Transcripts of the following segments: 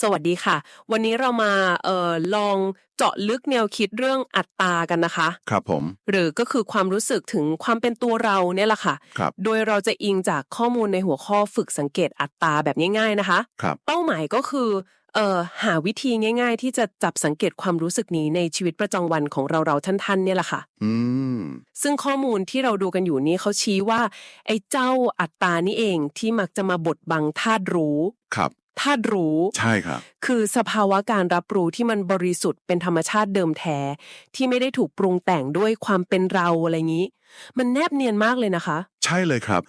สวัสดีค่ะ วันนี้เรามาเอ่อลองเจาะลึกแนวคิดเรื่องอัตตากันนะคะ ครับผม หรือก็คือความรู้สึกถึงความเป็นตัวเราเนี่ยแหละค่ะ ครับ โดยเราจะอิงจากข้อมูลในหัวข้อฝึกสังเกตอัตตาแบบง่าย ๆนะคะ ครับ เป้าหมายก็คือเอ่อหาวิธีง่าย ๆ ที่จะจับสังเกตความรู้สึกนี้ในชีวิตประจำวันของเราเราๆท่านๆเนี่ยแหละค่ะ อืม ซึ่งข้อมูลที่เราดูกันอยู่นี้เขาชี้ว่า ไอ้เจ้าอัตตานี่เองที่มักจะมาบดบังธาตุรู้ ครับ ธาตุรู้ ใช่ครับ คือสภาวะการรับรู้ที่มันบริสุทธิ์เป็นธรรมชาติเดิมแท้ ที่ไม่ได้ถูกปรุงแต่งด้วยความเป็นเราอะไรอย่างนี้ มันแนบเนียนมากเลยนะคะ ใช่เลยครับ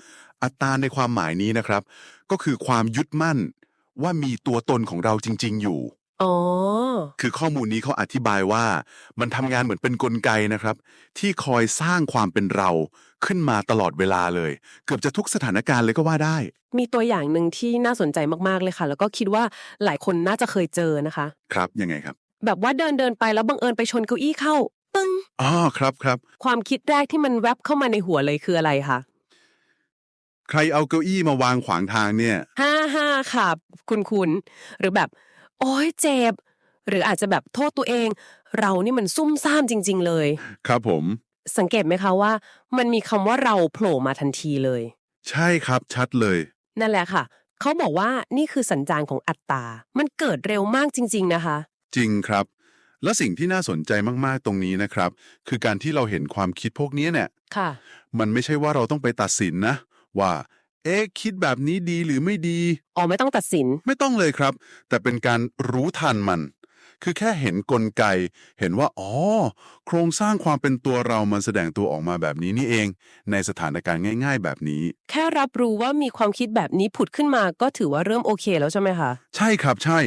อัตตาในความหมายนี้นะครับ ก็คือความยึดมั่นว่ามีตัวตนของเราจริง ๆ อยู่ อ๋อ คือข้อมูลนี้เขาอธิบายว่า มันทำงานเหมือนเป็นนกลไกนะครับ ที่คอยสร้างความเป็นเราขึ้นมาตลอดเวลาเลย เกือบจะทุกสถานการณ์เลยก็ว่าได้ มีตัวอย่างหนึ่งที่น่าสนใจมากๆเลยค่ะ แล้วก็คิดว่าหลายคนน่าจะเคยเจอนะคะ ครับยังไงครับแบบว่าเดินเดินๆไปแล้วบังเอิญไปชนเก้าอี้เข้า ปึ้ง อ๋อครับครับ ความคิดแรกที่มันแวบเข้ามาในหัวเลยคืออะไรคะใครเอาเก้าอี้มาวางขวางทางเนี่ย ห้าห้าค่ะ คุณคุณ หรือแบบ โอ้ยเจ็บ หรืออาจจะแบบโทษตัวเอง เรานี่มันซุ่มซ่ามจริง ๆ เลย ครับผม สังเกตไหมคะว่า มันมีคำว่าเราโผล่มาทันทีเลย ใช่ครับชัดเลย นั่นแหละค่ะ เขาบอกว่านี่คือสัญญาณของอัตตา มันเกิดเร็วมากจริง ๆ นะคะ จริงครับ และสิ่งที่น่าสนใจมากๆตรงนี้นะครับ คือการที่เราเห็นความคิดพวกนี้เนี่ย ค่ะ มันไม่ใช่ว่าเราต้องไปตัดสินนะ ว่า เอ๊ะคิดแบบนี้ดีหรือไม่ดี อ๋อไม่ต้องตัดสิน ไม่ต้องเลยครับ แต่เป็นการรู้ทันมัน คือแค่เห็นกลไก เห็นว่า อ๋อ โครงสร้างความเป็นตัวเรามันแสดงตัวออกมาแบบนี้นี่เอง ในสถานการณ์ง่ายๆ แบบนี้ แค่รับรู้ว่ามีความคิดแบบนี้ผุดขึ้นมาก็ถือว่าเริ่มโอเคแล้วใช่ไหมคะ ใช่ครับใช่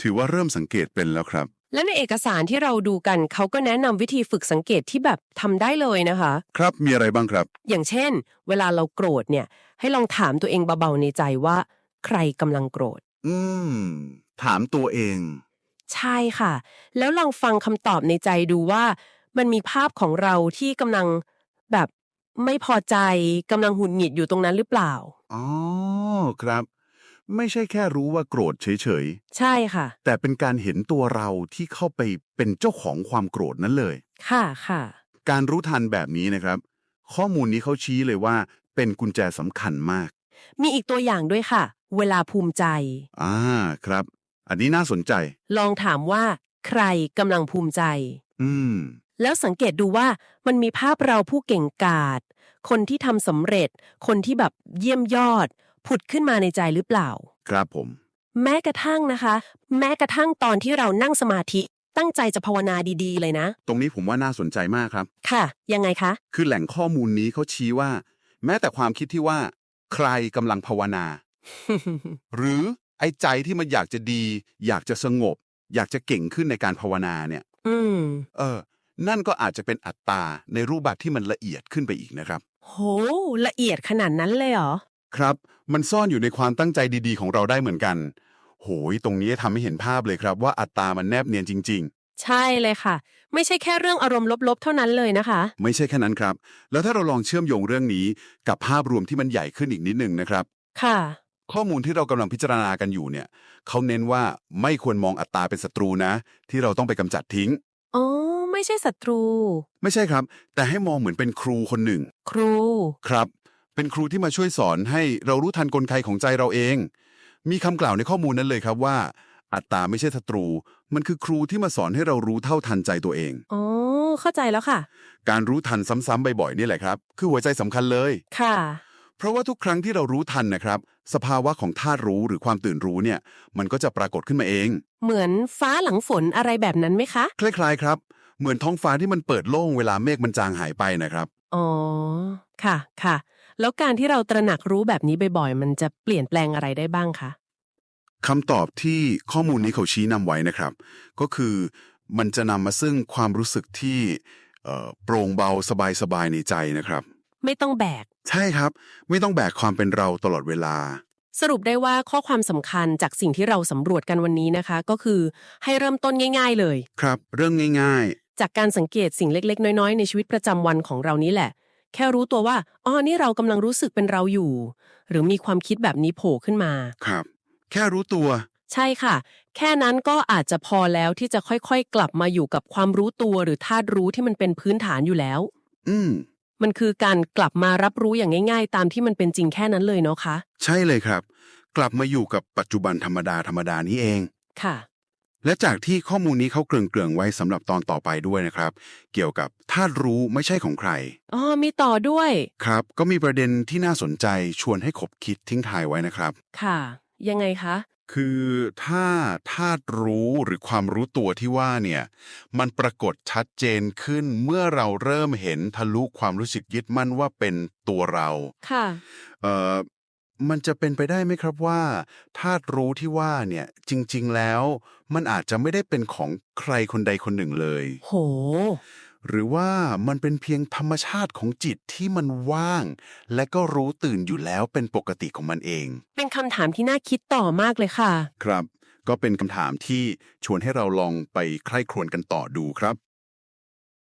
ถือว่าเริ่มสังเกตเป็นแล้วครับ และในเอกสารที่เราดูกันเขาก็แนะนำวิธีฝึกสังเกตที่แบบทำได้เลยนะคะ ครับมีอะไรบ้างครับ อย่างเช่น เวลาเราโกรธเนี่ย ให้ลองถามตัวเองเบาๆในใจว่า ใครกำลังโกรธ อืม ถามตัวเอง ใช่ค่ะ แล้วลองฟังคำตอบในใจดูว่า มันมีภาพของเราที่กำลังแบบไม่พอใจกำลังหงุดหงิดอยู่ตรงนั้นหรือเปล่า อ๋อ ครับ ไม่ใช่แค่รู้ว่าโกรธเฉยใช่ค่ะ ๆ แต่เป็นการเห็นตัวเราที่เข้าไปเป็นเจ้าของความโกรธนั้นเลย ค่ะค่ะ การรู้ทันแบบนี้นะครับ ข้อมูลนี้เขาชี้เลยว่า เป็นกุญแจสำคัญมาก มีอีกตัวอย่างด้วยค่ะ เวลาภูมิใจ อ่าครับ อันนี้น่าสนใจ ลองถามว่า ใครกำลังภูมิใจ อืม แล้วสังเกตดูว่ามันมีภาพเราผู้เก่งกาจคนที่ทำสำเร็จ คนที่แบบเยี่ยมยอด ผุดขึ้นมาในใจหรือเปล่า ครับผม แม้กระทั่งนะคะ แม้กระทั่งตอนที่เรานั่งสมาธิตั้งใจจะภาวนาดีๆ เลยนะ ตรงนี้ผมว่าน่าสนใจมากครับ ค่ะ ยังไงคะ คือแหล่งข้อมูลนี้เขาชี้ว่า แม้แต่ความคิดที่ว่า ใครกำลังภาวนา หรือไอ้ใจที่มันอยากจะดี อยากจะสงบ อยากจะเก่งขึ้นในการภาวนาเนี่ย อืม เออ นั่นก็อาจจะเป็นอัตตาในรูปแบบที่มันละเอียดขึ้นไปอีกนะครับ โห ละเอียดขนาดนั้นเลยเหรอ ครับ มันซ่อนอยู่ในความตั้งใจดีๆ ของเราได้เหมือนกัน โหย ตรงนี้ทำให้เห็นภาพเลยครับ ว่าอัตตามันแนบเนียนจริง ใช่เลยค่ะ ไม่ใช่แค่เรื่องอารมณ์ลบๆ เท่านั้นเลยนะคะ ๆ ไม่ใช่แค่นั้นครับ แล้วถ้าเราลองเชื่อมโยงเรื่องนี้กับภาพรวมที่มันใหญ่ขึ้นอีกนิดนึงนะครับ ค่ะ ข้อมูลที่เรากำลังพิจารณากันอยู่เนี่ยเขาเน้นว่าไม่ควรมองอัตตาเป็นศัตรูนะ ที่เราต้องไปกำจัดทิ้ง อ๋อ ไม่ใช่ศัตรู ไม่ใช่ครับ แต่ให้มองเหมือนเป็นครูคนหนึ่ง ครู ครับ เป็นครูที่มาช่วยสอนให้เรารู้ทันกลไกของใจเราเอง มีคำกล่าวในข้อมูลนั้นเลยครับว่า อัตตาไม่ใช่ศัตรู มันคือครูที่มาสอนให้เรารู้เท่าทันใจตัวเอง อ๋อ เข้าใจแล้วค่ะ การรู้ทันซ้ำๆบ่อยๆนี่แหละครับ คือหัวใจสำคัญเลย ค่ะ เพราะว่าทุกครั้งที่เรารู้ทันนะครับ สภาวะของธาตุรู้หรือความตื่นรู้เนี่ย มันก็จะปรากฏขึ้นมาเอง เหมือนฟ้าหลังฝนอะไรแบบนั้นไหมคะ คล้ายๆครับ เหมือนท้องฟ้าที่มันเปิดโล่งเวลาเมฆมันจางหายไปนะครับ อ๋อ ค่ะ ค่ะ แล้วการที่เราตระหนักรู้แบบนี้บ่อยๆ มันจะเปลี่ยนแปลงอะไรได้บ้างคะคำตอบที่ข้อมูลนี้เขาชี้นำไว้นะครับ ก็คือมันจะนำมาซึ่งความรู้สึกที่เอ่อโปร่งเบาสบายๆในใจนะครับ ไม่ต้องแบก ใช่ครับ ไม่ต้องแบกความเป็นเราตลอดเวลา สรุปได้ว่าข้อความสำคัญจากสิ่งที่เราสำรวจกันวันนี้นะคะ ก็คือให้เริ่มต้นง่าย ๆ เลย ครับ เรื่องง่ายจากการสังเกตสิ่งเล็ก ๆ น้อยๆ ในชีวิตประจำวันของเรานี้แหละ แค่รู้ตัวว่าอ๋อนี่เรากำลังรู้สึกเป็นเราอยู่ หรือมีความคิดแบบนี้โผล่ขึ้นมาๆครับ แค่รู้ตัว ใช่ค่ะ แค่นั้นก็อาจจะพอแล้วที่จะค่อยๆ กลับมาอยู่กับความรู้ตัวหรือธาตุรู้ที่มันเป็นพื้นฐานอยู่แล้ว อืม มันคือการกลับมารับรู้อย่างง่าย ๆ ตามที่มันเป็นจริงแค่นั้นเลยเนาะคะ ใช่เลยครับ กลับมาอยู่กับปัจจุบันธรรมดาธรรมดานี้เอง ค่ะ และจากที่ข้อมูลนี้เขาเกริ่งๆไว้สำหรับตอนต่อไปด้วยนะครับ เกี่ยวกับธาตุรู้ไม่ใช่ของใคร อ๋อ มีต่อด้วย ครับ ก็มีประเด็นที่น่าสนใจชวนให้ขบคิดทิ้งท้ายไว้นะครับ ค่ะ ยังไงคะ คือถ้าธาตุรู้หรือความรู้ตัวที่ว่าเนี่ย มันปรากฏชัดเจนขึ้นเมื่อเราเริ่มเห็นทะลุความรู้สึกยึดมั่นว่าเป็นตัวเรา ค่ะ เอ่อ มันจะเป็นไปได้ไหมครับว่าธาตุรู้ที่ว่าเนี่ยจริง ๆ แล้ว มันอาจจะไม่ได้เป็นของใครคนใดคนหนึ่งเลย โห หรือว่ามันเป็นเพียงธรรมชาติของจิตที่มันว่าง และก็รู้ตื่นอยู่แล้วเป็นปกติของมันเอง เป็นคำถามที่น่าคิดต่อมากเลยค่ะ ครับ ก็เป็นคำถามที่ชวนให้เราลองไปใคร่ครวญกันต่อดูครับ